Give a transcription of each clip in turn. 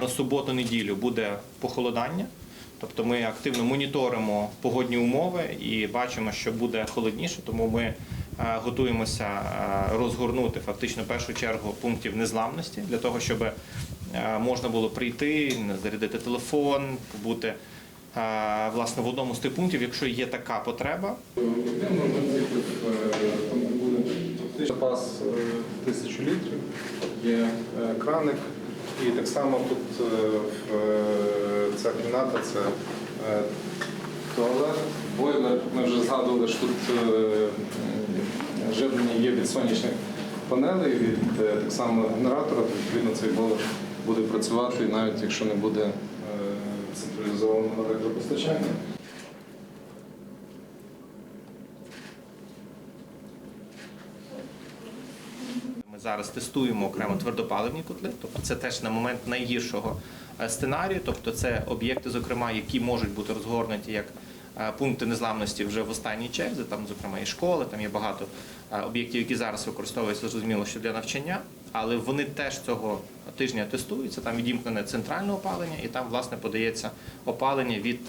на суботу-неділю буде похолодання. Тобто ми активно моніторимо погодні умови і бачимо, що буде холодніше, тому ми е, готуємося е, розгорнути фактично першу чергу пунктів незламності для того, щоб е, можна було прийти, зарядити телефон, побути власне в одному з тих пунктів, якщо є така потреба. Запас тисячу літрів, є краник. І так само тут е, е, ця кімната це е, туалет, бойлер. Ми вже згадували, що тут живлення є від сонячних панелей, від так само генератора. Відповідно, цей бойлер буде працювати, навіть якщо не буде централізованого електропостачання. Зараз тестуємо окремо твердопаливні котли, тобто це теж на момент найгіршого е, сценарію. Тобто це об'єкти, зокрема, які можуть бути розгорнуті як е, пункти незламності вже в останній черзі. Там, зокрема, і школи, там є багато е, об'єктів, які зараз використовуються зрозуміло, що для навчання, але вони теж цього тижня тестуються. Там відімкнене центральне опалення, і там власне подається опалення від.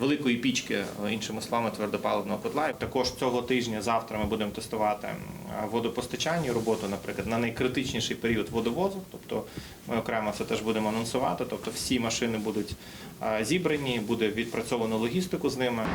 Великої пічки, е, іншими словами, твердопаливного котла. Також цього тижня, завтра ми будемо тестувати водопостачання, роботу, наприклад, на найкритичніший період водовозу. Тобто ми окремо це теж будемо анонсувати. Тобто всі машини будуть е, зібрані, буде відпрацьовано логістику з ними.